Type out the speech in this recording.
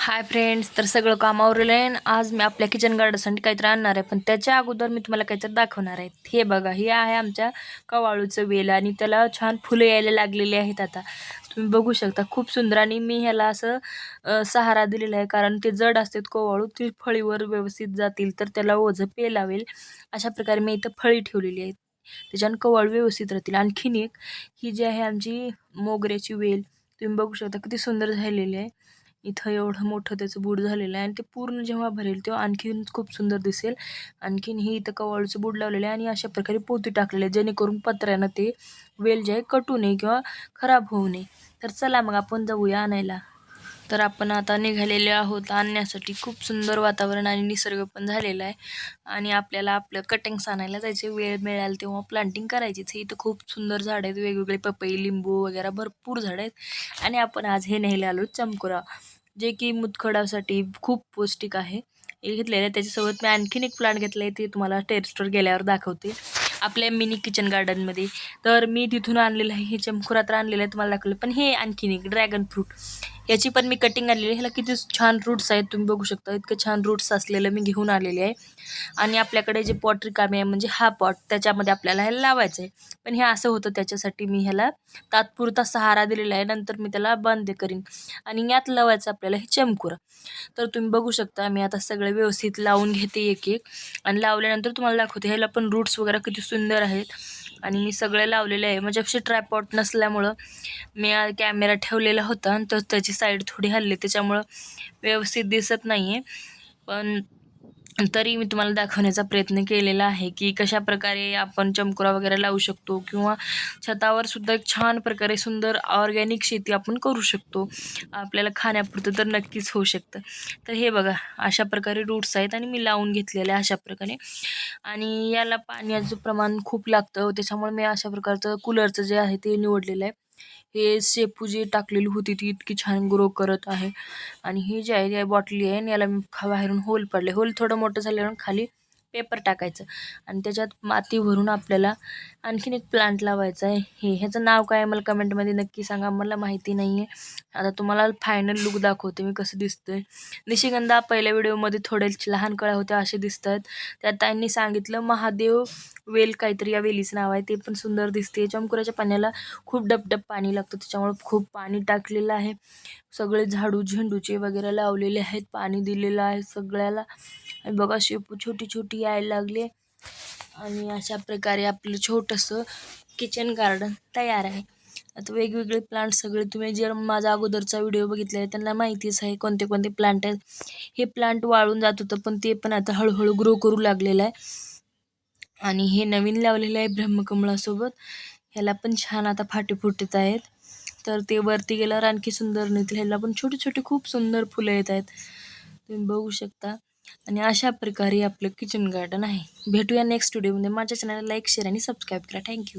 Hi friends तर सगळं काम आवरलं आहे आणि आज मी आपल्या किचन गार्डनसाठी काहीतरी आणणार आहे. पण त्याच्या अगोदर मी तुम्हाला काहीतरी दाखवणार आहे. हे बघा हे आहे आमच्या कवाळूचं वेल आणि त्याला छान फुलं यायला लागलेली आहेत आता. तुम्ही बघू शकता खूप सुंदर आणि मी ह्याला असं सहारा दिलेला आहे. कारण ते जड असतात कवाळू ती फळीवर व्यवस्थित जातील तर त्याला ओझं पे लावेल अशा प्रकारे मी इथं फळी ठेवलेली आहे त्याच्यानं कवाळू व्यवस्थित राहतील. आणखीन एक ही जी आहे आमची मोगऱ्याची वेल तुम्ही बघू शकता किती सुंदर झालेली आहे. इथं एवढं मोठं त्याचं बूड झालेलं आहे आणि ते पूर्ण जेव्हा भरेल तेव्हा आणखीन खूप सुंदर दिसेल. आणखीन ही इथं कवाळूचं बूड लावलेलं आहे आणि अशा प्रकारे पोती टाकलेले आहे जेणेकरून पत्र्यानं ते वेल जे आहे कटू नये किंवा खराब होऊ नये. तर चला मग आपण जाऊया आणायला. तर आपण आता निघालेले आहोत. आणण्यासाठी खूप सुंदर वातावरण आणि निसर्ग पण झालेला आहे. आणि आपल्याला आपलं कटिंग्स आणायला जायचे वेळ मिळाल तेव्हा प्लांटिंग करायचीच इथं खूप सुंदर झाड आहेत. वेगवेगळे पपई लिंबू वगैरे भरपूर झाड आहेत. आणि आपण आज हे न्यायला आलो चमकुरा जे की मुतखडासाठी खूप पौष्टिक आहे. हे घेतलेलं आहे. त्याच्यासोबत मी आणखीन एक प्लांट घेतला आहे ते तुम्हाला टेरेसवर गेल्यावर दाखवते. आपल्या मिनी किचन गार्डनमध्ये तर मी तिथून आणलेलं आहे. हे चमकुरा तर आणलेलं आहे. तुम्हाला दाखवलं. पण हे आणखीन एक ड्रॅगन फ्रूट याची पण मी कटिंग आणलेली आहे. ह्याला किती छान रूट्स आहेत तुम्ही बघू शकता. इतकं छान रूट्स असलेलं मी घेऊन आलेले आहे. आणि आपल्याकडे जे पॉट रिकामी आहे म्हणजे हा पॉट त्याच्यामध्ये आपल्याला ह्याला लावायचं आहे पण हे असं होतं त्याच्यासाठी मी ह्याला तात्पुरता सहारा दिलेला आहे. नंतर मी त्याला बंद करीन. आणि यात लावायचं आपल्याला हे चमकुरा. तर तुम्ही बघू शकता मी आता सगळं व्यवस्थित लावून घेते एक एक. आणि लावल्यानंतर तुम्हाला दाखवते ह्याला पण रूट्स वगैरे किती सुंदर आहेत. आणि मी सगळं लावलेलं आहे. म्हणजे अशी ट्रायपॉट नसल्यामुळं मी कॅमेरा ठेवलेला होता आणि तर त्याची साईड थोडी हल्ली. त्याच्यामुळं व्यवस्थित दिसत नाही आहे पण तरी मी तुम्हाला दाखवण्याचा प्रयत्न केलेला आहे की कशा प्रकारे आपण चमकुरा वगैरे लावू शकतो किंवा छतावर सुद्धा एक छान प्रकारे सुंदर ऑर्गॅनिक शेती आपण करू शकतो. आपल्याला खाण्यापुरतं तर नक्कीच होऊ शकतं. तर हे बघा अशा प्रकारे रूट्स आहेत आणि मी लावून घेतलेले अशा प्रकारे. आणि याला पाण्याचं प्रमाण खूप लागतं. त्याच्यामुळे मी अशा प्रकारचं कूलरचं जे आहे ते निवडलेलं आहे. हे शेपू जी टाकलेली होती ती इतकी छान ग्रो करत आहे. आणि ही जी आहे बॉटली आहे आणि याला मी बाहेरून होल पडले होल थोडं मोठं झाल्यावर खाली पेपर टाकायचं. आणि त्याच्यात माती भरून आपल्याला आणखीन एक प्लांट लावायचा आहे. हे ह्याचं नाव काय आहे मला कमेंटमध्ये नक्की सांगा. मला माहिती नाही आहे आता तुम्हाला फायनल लुक दाखवते मी कसं दिसतं आहे निशिगंधा पहिल्या व्हिडिओमध्ये थोडे लहान कळ्या होत्या असे दिसत आहेत त्यात त्यांनी सांगितलं महादेव वेल काहीतरी या वेलीचं नाव आहे. ते पण सुंदर दिसते. चमकुराच्या पाण्याला खूप डबडब पाणी लागतं. त्याच्यामुळे खूप पाणी टाकलेलं आहे. सगळे झाडू झेंडूचे वगैरे लावलेले आहेत. पाणी दिलेलं आहे सगळ्याला. आणि बघा शेपू छोटी छोटी यायला लागले. आणि अशा प्रकारे आपलं छोटंसं किचन गार्डन तयार आहे. आता वेगवेगळे प्लांट सगळे तुम्ही जर माझा अगोदरचा व्हिडिओ बघितला आहे त्यांना माहितीच आहे कोणते कोणते प्लांट आहेत. हे प्लांट वाळून जात होतं पण ते पण आता हळूहळू ग्रो करू लागलेलं आहे. आणि हे नवीन लावलेलं आहे ब्रह्मकमळासोबत. ह्याला पण छान आता फाटे फुटत आहेत. तर ते वरती गेल्यावर आणखी सुंदर निघतील. ह्याला पण छोटे छोटे खूप सुंदर फुलं येत आहेत. तुम्ही बघू शकता. आणि अशा प्रकारे आपलं किचन गार्डन आहे. भेटूया नेक्स्ट व्हिडिओमध्ये माझ्या चॅनलला लाईक शेअर आणि सबस्क्राईब करा. Thank you